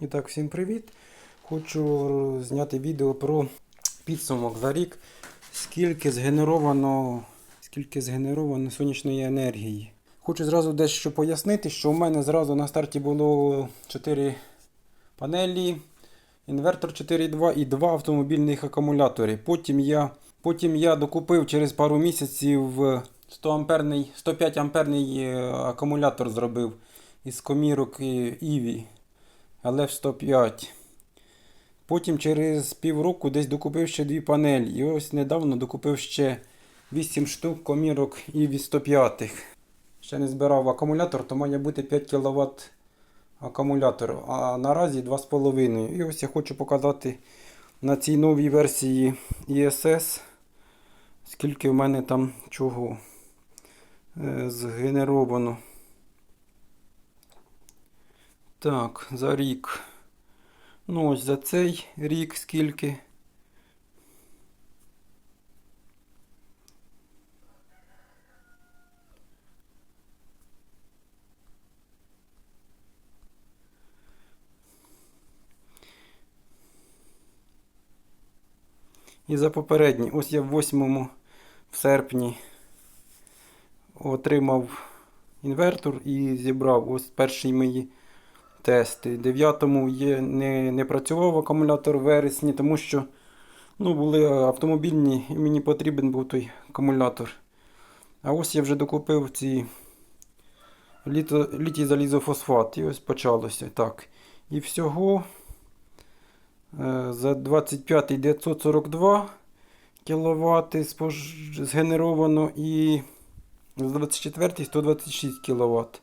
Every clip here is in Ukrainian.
І так, всім привіт! Хочу зняти відео про підсумок за рік, скільки згенеровано, скільки згенеровано сонячної енергії. Хочу зразу дещо пояснити, що у мене зразу на старті було 4 панелі, інвертор 4.2 і 2 автомобільних акумулятори. Потім я, потім я докупив через пару місяців 100 амперний, 105 амперний е, акумулятор зробив із комірок Іві. LF 105. Потім через півроку десь докупив ще дві панелі. І ось недавно докупив ще 8 штук комірок EV 105. Ще не збирав акумулятор, то має бути 5 кВт акумулятор, а наразі 2,5. І ось я хочу показати на цій новій версії ESS, скільки в мене там чого е, згенеровано. Так, за рік. Ну, ось за цей рік скільки. І за попередній. Ось я в 8 в серпні отримав інвертор і зібрав ось перші мої тести. 9-му є, не, не працював акумулятор в вересні, тому що ну, були автомобільні і мені потрібен був той акумулятор. А ось я вже докупив ці літо, літій залізофосфат. І ось почалося так. І всього е, за 25 942 кВт згенеровано і з 24 126 кВт.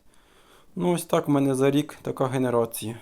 Ну, ось так в мене за рік така генерація.